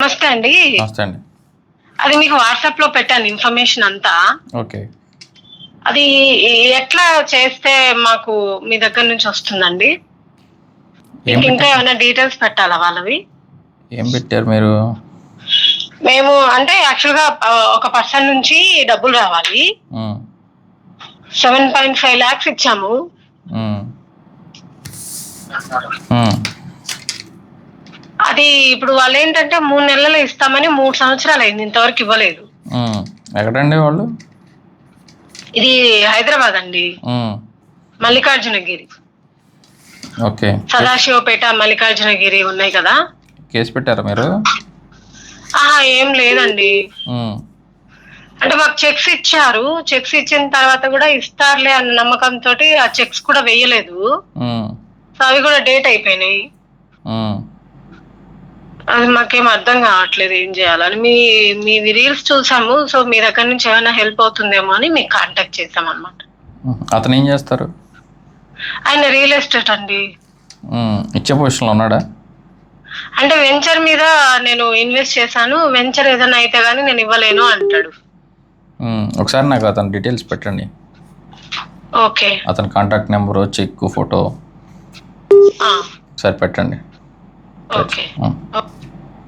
నమస్తే అండి. నమస్తే అండి. అది మీకు వాట్సాప్లో పెట్టాను ఇన్ఫర్మేషన్ అంతా. ఓకే. అది ఎట్లా చేస్తే మాకు మీ దగ్గర నుంచి వస్తుందండి? మీకు ఇంకా ఏమైనా డీటెయిల్స్ పెట్టాలా వాళ్ళవి? ఏం పెట్టారు మీరు? మేము అంటే యాక్చువల్గా ఆ, ఒక పర్సన్ నుంచి డబ్బులు రావాలి. ఉమ్, సెవెన్ పాయింట్ ఫైవ్ లాక్స్ ఇచ్చాము. ఉమ్, ఉమ్, అది ఇప్పుడు వాళ్ళు ఏంటంటే మూడు నెలలు ఇస్తామని మూడు సంవత్సరాలు అయింది ఇంతవరకు ఇవ్వలేదు. ఎక్కడండి వాళ్ళు? ఇది హైదరాబాద్ అండి. మల్లికార్జునగిరి. ఓకే. సదాశివపేట మల్లికార్జునగిరి ఉన్నాయి కదా. కేసు పెట్టారా మీరు? ఆహా ఏం లేదండి. అంటే మాకు చెక్స్ ఇచ్చారు. చెక్స్ ఇచ్చిన తర్వాత కూడా ఇస్తారులే అన్న నమ్మకంతో ఆ చెక్స్ కూడా వేయలేదు. సో అవి కూడా డేట్ అయిపోయినాయి. అది మాకేం అర్థం కావట్లేదు ఏం చేయాలని మీ మీ రీల్స్ చూసాము సో మీ దగ్గర నుంచి ఏమైనా హెల్ప్ అవుతుందేమో అని మీకు కాంటాక్ట్ చేసాం అనమాట. అతను ఏం చేస్తారు? ఆయన రియల్ ఎస్టేట్ అండి. ఇచ్చే పొజిషన్లో ఉన్నాడా? అంటే వెంచర్ మీద నేను ఇన్వెస్ట్ చేశాను వెంచర్ ఏదైనా అయితే గానీ నేను ఇవ్వలేను అంటాడు. ఒకసారి నాకు అతని డీటెయిల్స్ పెట్టండి. ఓకే. అతని కాంటాక్ట్ నెంబరు చెక్ ఫోటో ఆ, ఒకసారి పెట్టండి. Okay. Oh.